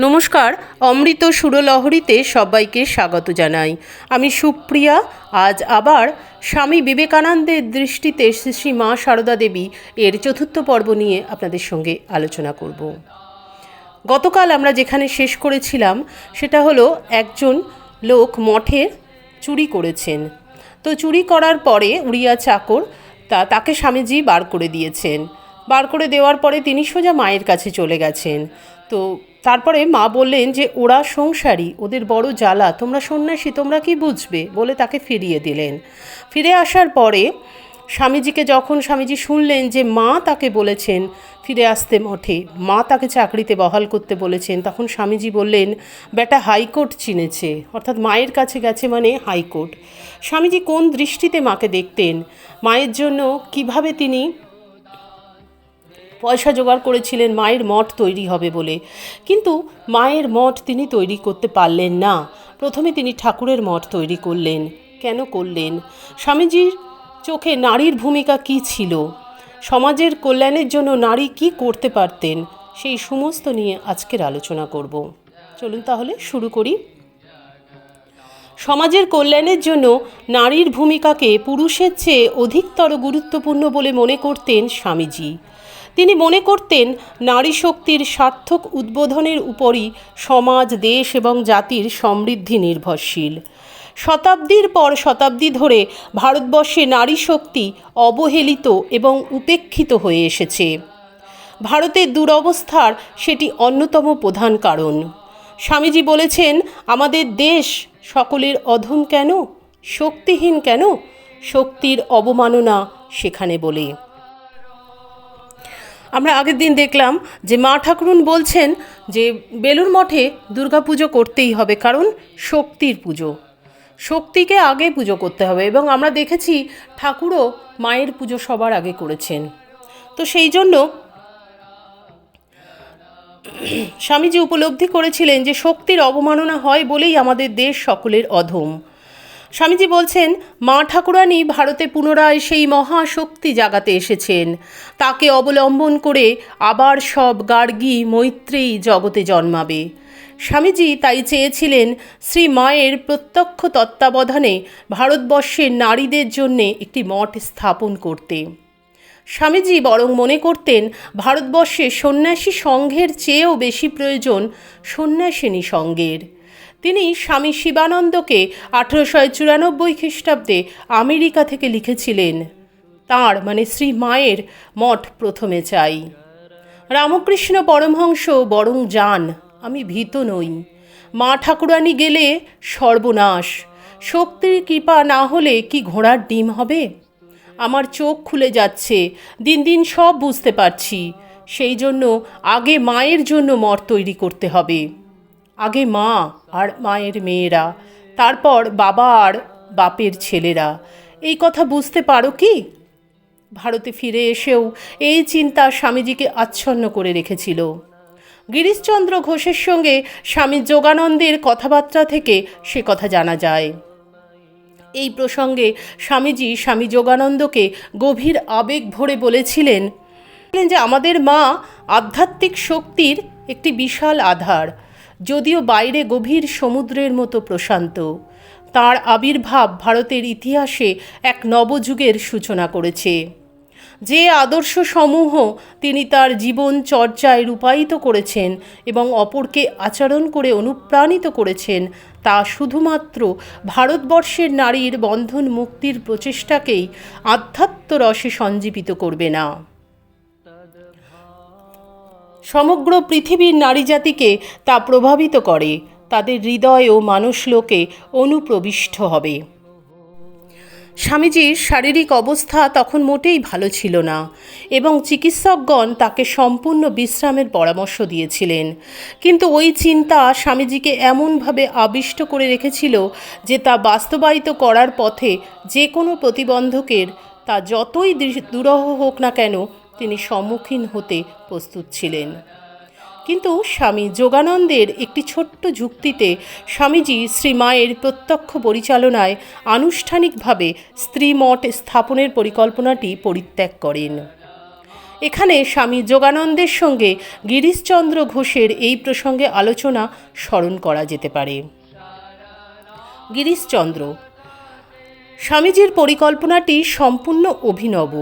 নমস্কার, অমৃত সুরলহরীতে সবাইকে স্বাগত জানাই। আমি সুপ্রিয়া, আজ আবার স্বামী বিবেকানন্দের দৃষ্টিতে শ্রী মা সারদা দেবী এর চতুর্থ পর্ব নিয়ে আপনাদের সঙ্গে আলোচনা করব। গতকাল আমরা যেখানে শেষ করেছিলাম, সেটা হলো একজন লোক মঠে চুরি করেছেন। তো চুরি করার পরে উড়িয়া চাকর তা, তাকে স্বামীজি বার করে দিয়েছেন। বার করে দেওয়ার পরে তিনি সোজা মায়ের কাছে চলে গেছেন। তো তারপরে মা বললেন যে, ওরা সংসারী, ওদের বড় জ্বালা, তোমরা সন্ন্যাসী, তোমরা কি বুঝবে? বলে তাকে ফিরিয়ে দিলেন। ফিরে আসার পরে স্বামীজিকে যখন স্বামীজি শুনলেন যে মা তাকে বলেছেন ফিরে আসতে মঠে, মা তাকে চাকরিতে বহাল করতে বলেছেন, তখন স্বামীজি বললেন, বেটা হাইকোর্ট চিনেছে। অর্থাৎ মায়ের কাছে গেছে মানে হাইকোর্ট। স্বামীজি কোন দৃষ্টিতে মাকে দেখতেন? মায়ের জন্য কীভাবে তিনি পয়সা জোগাড় করেছিলেন? মায়ের মঠ তৈরি হবে বলে। কিন্তু মায়ের মঠ তিনি তৈরি করতে পারলেন না। প্রথমে তিনি ঠাকুরের মঠ তৈরি করলেন। কেন করলেন? স্বামীজির চোখে নারীর ভূমিকা কি ছিল? সমাজের কল্যাণের জন্য নারী কি করতে পারতেন? সেই সমস্ত নিয়ে আজকের আলোচনা করব। চলুন তাহলে শুরু করি। সমাজের কল্যাণের জন্য নারীর ভূমিকাকে পুরুষের চেয়ে অধিকতর গুরুত্বপূর্ণ বলে মনে করতেন স্বামীজি। তিনি মনে করতেন, নারী শক্তির সার্থক উদ্বোধনের উপরই সমাজ, দেশ এবং জাতির সমৃদ্ধি নির্ভরশীল। শতাব্দীর পর শতাব্দী ধরে ভারতবর্ষে নারী শক্তি অবহেলিত এবং উপেক্ষিত হয়ে এসেছে। ভারতের দুরবস্থার সেটি অন্যতম প্রধান কারণ। স্বামীজি বলেছেন, আমাদের দেশ সকলের অধম কেন? শক্তিহীন কেন? শক্তির অবমাননা সেখানে বলে। আমরা আগের দিন দেখলাম যে মা ঠাকুরুন বলছেন যে বেলুর মঠে দুর্গাপুজো করতেই হবে, কারণ শক্তির পুজো। শক্তিকে আগে পুজো করতে হবে এবং আমরা দেখেছি ঠাকুরও মায়ের পুজো সবার আগে করেছেন। তো সেই জন্য স্বামীজি উপলব্ধি করেছিলেন যে শক্তির অবমাননা হয় বলেই আমাদের দেশ সকলের অধম। স্বামীজি বলছেন, মা ঠাকুরানী ভারতে পুনরায় সেই মহাশক্তি জাগাতে এসেছেন। তাকে অবলম্বন করে আবার সব গার্গী মৈত্রেয়ী জগতে জন্মাবে। স্বামীজি তাই চেয়েছিলেন শ্রী মায়ের প্রত্যক্ষ তত্ত্বাবধানে ভারতবর্ষের নারীদের জন্যে একটি মঠ স্থাপন করতে। স্বামীজি বরং মনে করতেন, ভারতবর্ষে সন্ন্যাসী সংঘের চেয়েও বেশি প্রয়োজন সন্ন্যাসিনী সংঘের। তিনি স্বামী শিবানন্দকে আঠেরোশো চুরানব্বই খ্রিস্টাব্দে আমেরিকা থেকে লিখেছিলেন। তাঁর মানে শ্রী মায়ের মঠ প্রথমে চাই। রামকৃষ্ণ পরমহংস বরং যান। আমি ভীত নই। মা ঠাকুরানী গেলে সর্বনাশ। শক্তির কৃপা না হলে কি ঘোড়ার ডিম হবে? আমার চোখ খুলে যাচ্ছে, দিন দিন সব বুঝতে পারছি। সেই জন্য আগে মায়ের জন্য মর তৈরি করতে হবে। আগে মা আর মায়ের মেয়েরা, তারপর বাবা আর বাপের ছেলেরা। এই কথা বুঝতে পারো কি? ভারতে ফিরে এসেও এই চিন্তা স্বামীজিকে আচ্ছন্ন করে রেখেছিল। গিরিশচন্দ্র ঘোষের সঙ্গে স্বামী যোগানন্দের কথাবার্তা থেকে সে কথা জানা যায়। এই প্রসঙ্গে স্বামীজি স্বামী যোগানন্দকে গভীর আবেগ ভরে বলেছিলেন যে, আমাদের মা আধ্যাত্মিক শক্তির একটি বিশাল আধার, যদিও বাইরে গভীর সমুদ্রের মতো প্রশান্ত। তার আবির্ভাব ভারতের ইতিহাসে এক নবযুগের সূচনা করেছে। যে আদর্শ সমূহ তিনি তার জীবন চর্চায় রূপায়িত করেছেন এবং অপরকে আচরণ করে অনুপ্রাণিত করেছেন, তা শুধুমাত্র ভারতবর্ষের নারীর বন্ধন মুক্তির প্রচেষ্টাকেই আধ্যাত্ম রসে সঞ্জীবিত করবে না। সমগ্র পৃথিবীর নারী জাতিকে তা প্রভাবিত করে, তাদের হৃদয় ও মানুষলোকে অনুপ্রবিষ্ট হবে। স্বামীজির শারীরিক অবস্থা তখন মোটেই ভালো ছিল না এবং চিকিৎসকগণ তাকে সম্পূর্ণ বিশ্রামের পরামর্শ দিয়েছিলেন। কিন্তু ওই চিন্তা স্বামীজিকে এমনভাবে আবিষ্ট করে রেখেছিল যে তা বাস্তবায়িত করার পথে যে কোনো প্রতিবন্ধকের তা যতই দুরহ হোক না কেন তিনি সম্মুখীন হতে প্রস্তুত ছিলেন। কিন্তু স্বামী যোগানন্দের একটি ছোট্ট যুক্তিতে স্বামীজি শ্রীমায়ের প্রত্যক্ষ পরিচালনায় আনুষ্ঠানিকভাবে স্ত্রী মঠ স্থাপনের পরিকল্পনাটি পরিত্যাগ করেন। এখানে স্বামী যোগানন্দের সঙ্গে গিরিশচন্দ্র ঘোষের এই প্রসঙ্গে আলোচনা স্মরণ করা যেতে পারে। গিরিশচন্দ্র, স্বামীজির পরিকল্পনাটি সম্পূর্ণ অভিনব।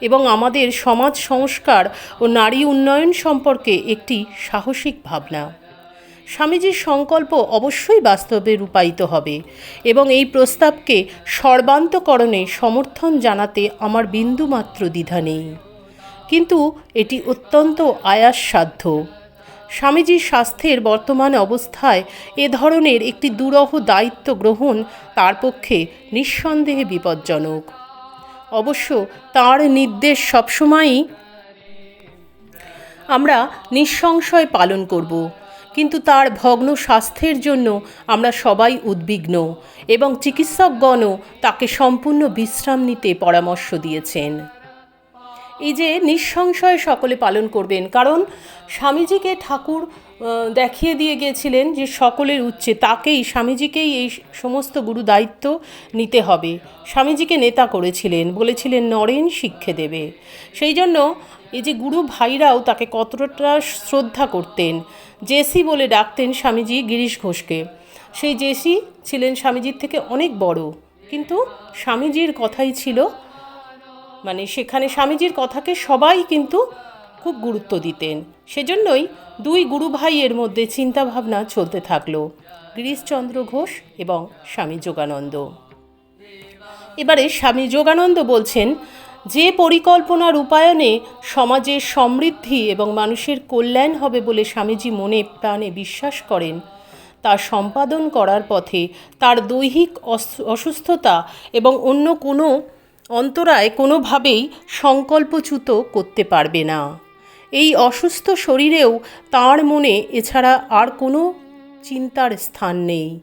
এবং আমাদের সমাজ সংস্কার ও নারী উন্নয়ন সম্পর্কে একটি সাহসিক ভাবনা। স্বামীজির সংকল্প অবশ্যই বাস্তবে রূপায়িত হবে এবং এই প্রস্তাবকে সর্বান্তকরণে সমর্থন জানাতে আমার বিন্দুমাত্র দ্বিধা নেই। কিন্তু এটি অত্যন্ত আয়াসসাধ্য। স্বামীজির স্বাস্থ্যের বর্তমান অবস্থায় এ ধরনের একটি দুরহ দায়িত্ব গ্রহণ তার পক্ষে নিঃসন্দেহে বিপজ্জনক। অবশ্য তার নির্দেশ সবসময়ই আমরা নিঃসংশয় পালন করব। কিন্তু তার ভগ্ন স্বাস্থ্যের জন্য আমরা সবাই উদ্বিগ্ন এবং চিকিৎসকগণও তাকে সম্পূর্ণ বিশ্রাম নিতে পরামর্শ দিয়েছেন। এই যে নিঃসংশয় সকলে পালন করবেন, কারণ স্বামীজিকে ঠাকুর দেখিয়ে দিয়ে গিয়েছিলেন যে সকলের উচ্চে তাকেই, স্বামীজিকেই এই সমস্ত গুরু দায়িত্ব নিতে হবে। স্বামীজিকে নেতা করেছিলেন, বলেছিলেন, নরেন শিক্ষে দেবে। সেই জন্য এই যে গুরু ভাইরাও তাকে কতটা শ্রদ্ধা করতেন। জেসি বলে ডাকতেন স্বামীজি গিরিশ ঘোষকে। সেই জেসি ছিলেন স্বামীজির থেকে অনেক বড়, কিন্তু স্বামীজির কথাই ছিল মানে সেখানে স্বামীজির কথাকে সবাই কিন্তু খুব গুরুত্ব দিতেন। সেজন্যই দুই গুরু ভাইয়ের মধ্যে চিন্তাভাবনা চলতে থাকল, গিরিশচন্দ্র ঘোষ এবং স্বামী যোগানন্দ। এবারে স্বামী যোগানন্দ বলছেন, যে পরিকল্পনা রূপায়ণে সমাজের সমৃদ্ধি এবং মানুষের কল্যাণ হবে বলে স্বামীজি মনে প্রাণে বিশ্বাস করেন, তা সম্পাদন করার পথে তার দৈহিক অস- অসুস্থতা এবং অন্য কোনো অন্তরায় কোনোভাবেই সংকল্পচ্যুত করতে পারবে না। এই অসুস্থ শরীরেও তার মনে এছাড়া আর কোনো চিন্তার স্থান নেই।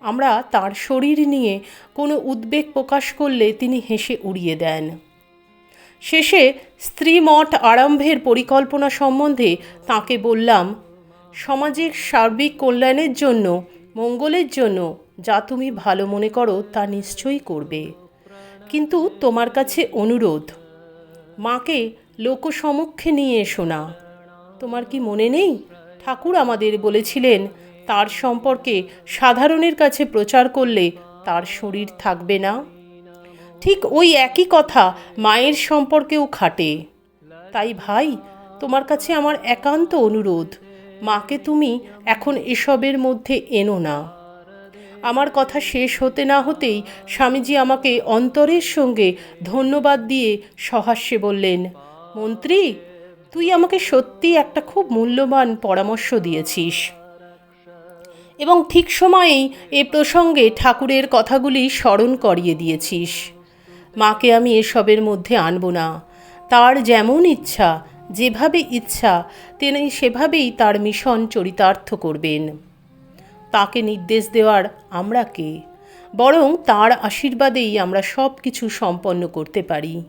আমরা তার শরীর নিয়ে কোনো উদ্বেগ প্রকাশ করলে তিনি হেসে উড়িয়ে দেন। শেষে স্ত্রী মঠ আরম্ভের পরিকল্পনা সম্বন্ধে তাকে বললাম, সমাজের সার্বিক কল্যাণের জন্য, মঙ্গলের জন্য যা তুমি ভালো মনে করো তা নিশ্চয়ই করবে। কিন্তু তোমার কাছে অনুরোধ, মাকে লোকসমক্ষে নিয়ে এসো না। তোমার কি মনে নেই? ঠাকুর আমাদের বলেছিলেন, তার সম্পর্কে সাধারণের কাছে প্রচার করলে তার শরীর থাকবে না। ঠিক ওই একই কথা মায়ের সম্পর্কেও খাটে। তাই ভাই, তোমার কাছে আমার একান্ত অনুরোধ, মাকে তুমি এখন এসবের মধ্যে এনো না। আমার কথা শেষ হতে না হতেই স্বামীজি আমাকে অন্তরের সঙ্গে ধন্যবাদ দিয়ে সহাস্যে বললেন মন্ত্রী, তুই আমাকে সত্যি একটা খুব মূল্যবান পরামর্শ দিয়েছিস। এবং ঠিক সময়েই এ প্রসঙ্গে ঠাকুরের কথাগুলি স্মরণ করিয়ে দিয়েছিস। মাকে আমি এসবের মধ্যে আনব না। তার যেমন ইচ্ছা, যেভাবে ইচ্ছা, তিনি সেভাবেই তার মিশন চরিতার্থ করবেন। তাকে নির্দেশ দেওয়ার আমরা কে? বরং তার আশীর্বাদেই আমরা সব কিছু সম্পন্ন করতে পারি।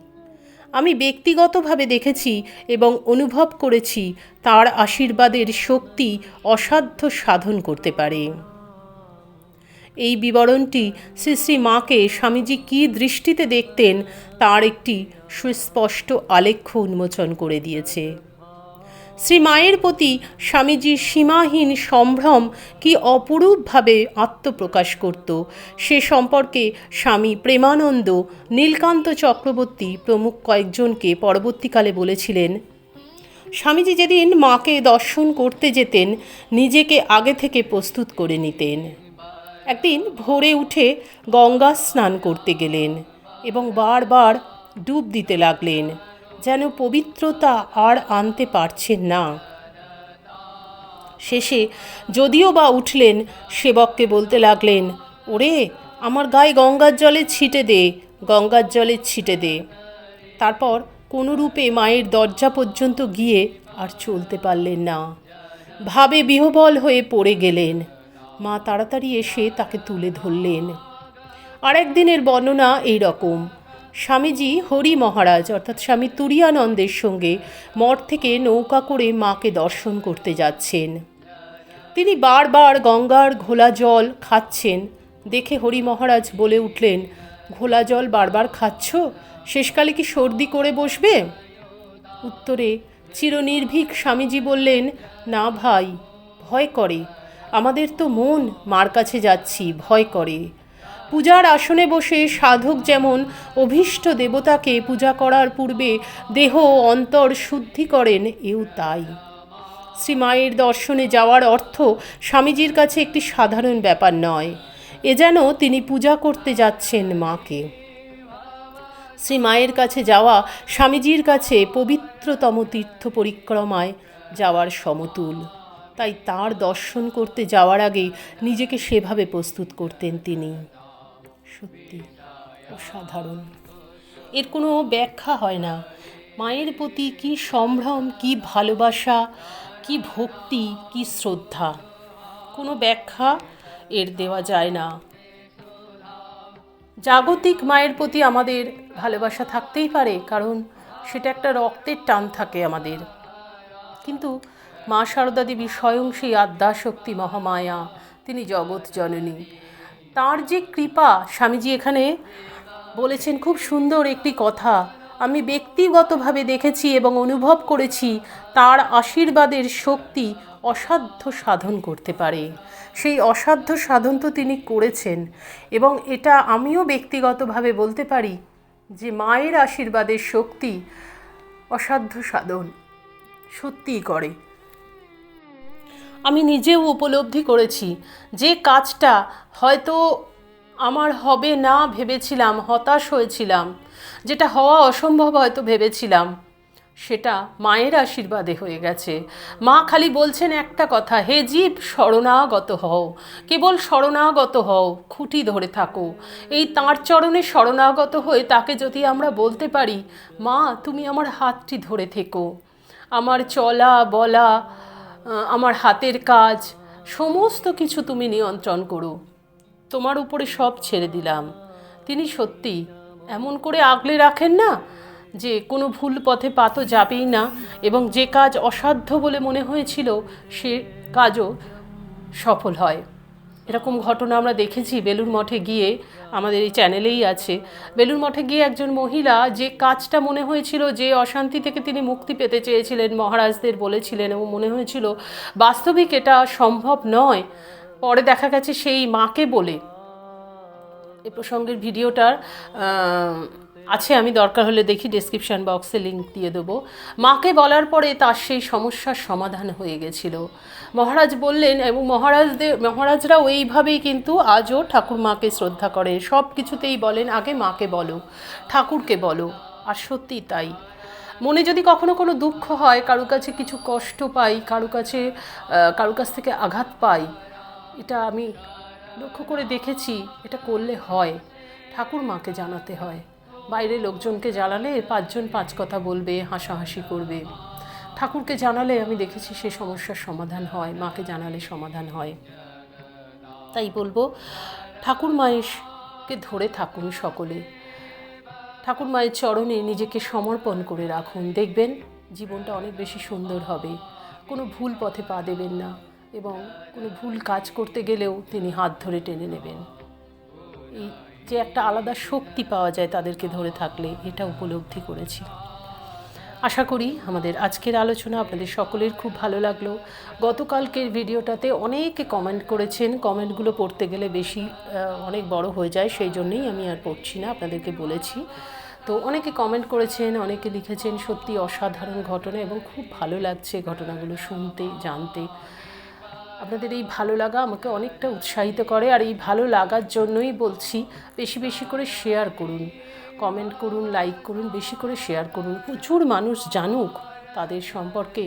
আমি ব্যক্তিগতভাবে দেখেছি এবং অনুভব করেছি তার আশীর্বাদের শক্তি অসাধ্য সাধন করতে পারে। এই বিবরণটি শ্রী শ্রী মাকে স্বামীজি কী দৃষ্টিতে দেখতেন তার একটি সুস্পষ্ট আলেখ্য উন্মোচন করে দিয়েছে। শ্রী মায়ের প্রতি স্বামীজির সীমাহীন সম্ভ্রম কি অপরূপভাবে আত্মপ্রকাশ করত, সে সম্পর্কে স্বামী প্রেমানন্দ নীলকান্ত চক্রবর্তী প্রমুখ কয়েকজনকে পরবর্তীকালে বলেছিলেন, স্বামীজি যেদিন মাকে দর্শন করতে যেতেন, নিজেকে আগে থেকে প্রস্তুত করে নিতেন। একদিন ভোরে উঠে গঙ্গা স্নান করতে গেলেন এবং বারবার ডুব দিতে লাগলেন। যেন পবিত্রতা আর আনতে পারছেন না। শেষে যদিও বা উঠলেন, সেবককে বলতে লাগলেন, ওরে, আমার গায়ে গঙ্গার জলে ছিটে দে, গঙ্গার জলে ছিটে দে। তারপর কোনো রূপে মায়ের দরজা পর্যন্ত গিয়ে আর চলতে পারলেন না। ভাবে বিহবল হয়ে পড়ে গেলেন। মা তাড়াতাড়ি এসে তাকে তুলে ধরলেন। আর একদিনের বর্ণনা এই রকম। স্বামীজি হরি মহারাজ, অর্থাৎ স্বামী তুরিয়ানন্দের সঙ্গে মঠ থেকে নৌকা করে মাকে দর্শন করতে যাচ্ছেন। তিনি বারবার গঙ্গার ঘোলা জল খাচ্ছেন। দেখে হরি মহারাজ বলে উঠলেন, ঘোলা জল বারবার খাচ্ছ? শেষকালে কি সর্দি করে বসবে? উত্তরে চিরনির্ভীক স্বামীজি বললেন, না ভাই, ভয় করে। আমাদের তো মন, মার কাছে যাচ্ছি, ভয় করে। পূজার আসনে বসে সাধক যেমন অভীষ্ট দেবতাকে পূজা করার পূর্বে দেহ অন্তর শুদ্ধি করেন, এও তাই। শ্রী মায়ের দর্শনে যাওয়ার অর্থ স্বামীজির কাছে একটি সাধারণ ব্যাপার নয়, এ যেন তিনি পূজা করতে যাচ্ছেন মাকে। শ্রী মায়ের কাছে যাওয়া স্বামীজির কাছে পবিত্রতম তীর্থ পরিক্রমায় যাওয়ার সমতুল। তাই তার দর্শন করতে যাওয়ার আগে নিজেকে সেভাবে প্রস্তুত করতেন তিনি। সত্যি, অসাধারণ। এর কোনো ব্যাখ্যা হয় না। মায়ের প্রতি কি সম্ভ্রম, কি ভালোবাসা, কি ভক্তি, কি শ্রদ্ধা? কোনো ব্যাখ্যা এর দেওয়া যায় না। জাগতিক মায়ের প্রতি আমাদের ভালোবাসা থাকতেই পারে, কারণ সেটা একটা রক্তের টান থাকে আমাদের। কিন্তু মা সারদা দেবী স্বয়ং সেই আদ্যাশক্তি মহামায়া, তিনি জগৎ জননী। তার যে কৃপা, স্বামীজি এখানে বলেছেন খুব সুন্দর একটি কথা। আমি ব্যক্তিগতভাবে দেখেছি এবং অনুভব করেছি তার আশীর্বাদের শক্তি অসাধ্য সাধন করতে পারে। সেই অসাধ্য সাধন তো তিনি করেছেন এবং এটা আমিও ব্যক্তিগতভাবে বলতে পারি যে মায়ের আশীর্বাদের শক্তি অসাধ্য সাধন সত্যিই করে। আমি নিজেও উপলব্ধি করেছি। যে কাজটা হয়তো আমার হবে না ভেবেছিলাম, হতাশ হয়েছিলাম। যেটা হওয়া অসম্ভব হয়তো ভেবেছিলাম। সেটা মায়ের আশীর্বাদে হয়ে গেছে। মা খালি বলছেন একটা কথা, হে জীব, শরণাগত হও। কেবল শরণাগত হও, খুঁটি ধরে থাকো। এই তাঁর চরণে শরণাগত হয়ে তাকে যদি আমরা বলতে পারি, মা, তুমি আমার হাতটি ধরে থেকো। আমার চলা, বলা আমার হাতের কাজ, সমস্ত কিছু তুমি নিয়ন্ত্রণ করো। তোমার উপরে সব ছেড়ে দিলাম। তিনি সত্যি এমন করে আগলে রাখেন না যে কোনো ভুল পথে পা তো যাবেই না এবং যে কাজ অসাধ্য বলে মনে হয়েছিল সে কাজও সফল হয়। এরকম ঘটনা আমরা দেখেছি বেলুর মঠে গিয়ে, আমাদের এই চ্যানেলেই আছে। বেলুর মঠে গিয়ে একজন মহিলা যে কাজটা মনে হয়েছিল, যে অশান্তি থেকে তিনি মুক্তি পেতে চেয়েছিলেন, মহারাজদের বলেছিলেন এবং মনে হয়েছিল, বাস্তবিক এটা সম্ভব নয়। পরে দেখা গেছে সেই মাকে বলে। এ প্রসঙ্গের ভিডিওটার আছে, আমি দরকার হলে দেখি ডেসক্রিপশন বক্সে লিঙ্ক দিয়ে দেবো। মাকে বলার পরে তার সেই সমস্যার সমাধান হয়ে গেছিল। মহারাজ বললেন, এবং মহারাজদের, মহারাজরাও এইভাবেই কিন্তু আজও ঠাকুর মাকে শ্রদ্ধা করে। সব কিছুতেই বলেন, আগে মাকে বলো, ঠাকুরকে বলো। আর সত্যি তাই। মনে যদি কখনো কোনো দুঃখ হয় কারও কাছে কিছু কষ্ট পাই কারও কাছে কারও কাছ থেকে আঘাত পাই, এটা আমি লক্ষ্য করে দেখেছি, এটা করলে হয়। ঠাকুর মাকে জানাতে হয়। বাইরে লোকজনকে জানালে পাঁচজন পাঁচ কথা বলবে, হাসাহাসি করবে। ঠাকুরকে জানালে, আমি দেখেছি সে সমস্যার সমাধান হয়, মাকে জানালে সমাধান হয়। তাই বলব, ঠাকুর মায়েরকে ধরে থাকুন সকলে। ঠাকুর মায়ের চরণে নিজেকে সমর্পণ করে রাখুন। দেখবেন, জীবনটা অনেক বেশি সুন্দর হবে। কোনো ভুল পথে পা দেবেন না এবং কোনো ভুল কাজ করতে গেলেও তিনি হাত ধরে টেনে নেবেন। এই যে একটা আলাদা শক্তি পাওয়া যায় তাদেরকে ধরে থাকলে এটা উপলব্ধি করেছি। আশা করি আমাদের আজকের আলোচনা আপনাদের সকলের খুব ভালো লাগল। গতকালকের ভিডিওটাতে অনেকে কমেন্ট করেছেন কমেন্টগুলো পড়তে গেলে বেশি অনেক বড় হয়ে যায়, সেই জন্যই আমি আর পড়ছি না, আপনাদেরকে বলেছি। তো অনেকে কমেন্ট করেছেন, অনেকে লিখেছেন, সত্যি অসাধারণ ঘটনা এবং খুব ভালো লাগছে ঘটনাগুলো শুনতে, জানতে। আপনাদের এই ভালো লাগা আমাকে অনেকটা উৎসাহিত করে, আর এই ভালো লাগার জন্যই বলছি বেশি বেশি করে শেয়ার করুন। কমেন্ট করুন লাইক করুন, বেশি করে শেয়ার করুন। প্রচুর মানুষ জানুক। তাদের সম্পর্কে।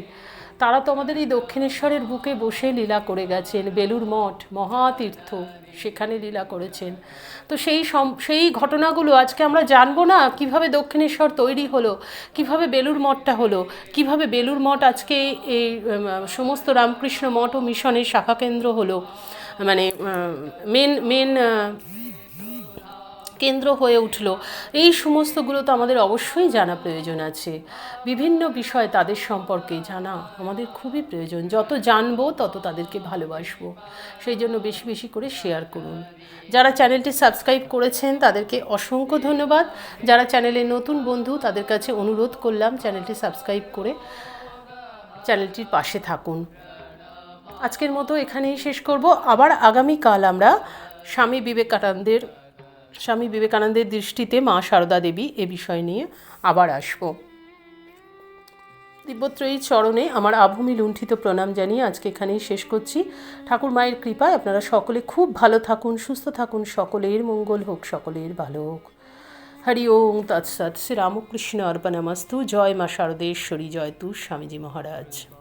তারা তো আমাদের এই দক্ষিণেশ্বরের বুকে বসে লীলা করে গেছেন বেলুর মঠ, মহাতীর্থ সেখানে লীলা করেছেন। তো সেই সেই ঘটনাগুলো আজকে আমরা জানব না, কীভাবে দক্ষিণেশ্বর তৈরি হলো, কীভাবে বেলুর মঠটা হলো, কীভাবে বেলুর মঠ আজকে এই সমস্ত রামকৃষ্ণ মঠ ও মিশনের শাখা কেন্দ্র হলো। মানে মেন মেন কেন্দ্র হয়ে উঠল। এই সমস্তগুলো তো আমাদের অবশ্যই জানা প্রয়োজন আছে। বিভিন্ন বিষয় তাদের সম্পর্কে জানা আমাদের খুবই প্রয়োজন। যত জানব, তত তাদেরকে ভালোবাসবো। সেই জন্য বেশি বেশি করে শেয়ার করুন। যারা চ্যানেলটি সাবস্ক্রাইব করেছেন, তাদেরকে অসংখ্য ধন্যবাদ। যারা চ্যানেলে নতুন বন্ধু, তাদের কাছে অনুরোধ করলাম চ্যানেলটি সাবস্ক্রাইব করে চ্যানেলটির পাশে থাকুন। আজকের মতো এখানেই শেষ করব। আবার আগামীকাল আমরা স্বামী বিবেকানন্দের স্বামী বিবেকানন্দের দৃষ্টিতে মা সারদা দেবী এ বিষয় নিয়ে আবার আসব। দিব্যত্রয়ীর চরণে আমার আভূমি লুণ্ঠিত প্রণাম জানিয়ে আজকে এখানেই শেষ করছি। ঠাকুর মায়ের কৃপায় আপনারা সকলে খুব ভালো থাকুন, সুস্থ থাকুন, সকলের মঙ্গল হোক, সকলের ভালো হোক। হরি ওম, তৎসৎ শ্রী রামকৃষ্ণ অর্পণমস্তু, জয় মা শারদেশ্বরী জয় তু স্বামীজি মহারাজ।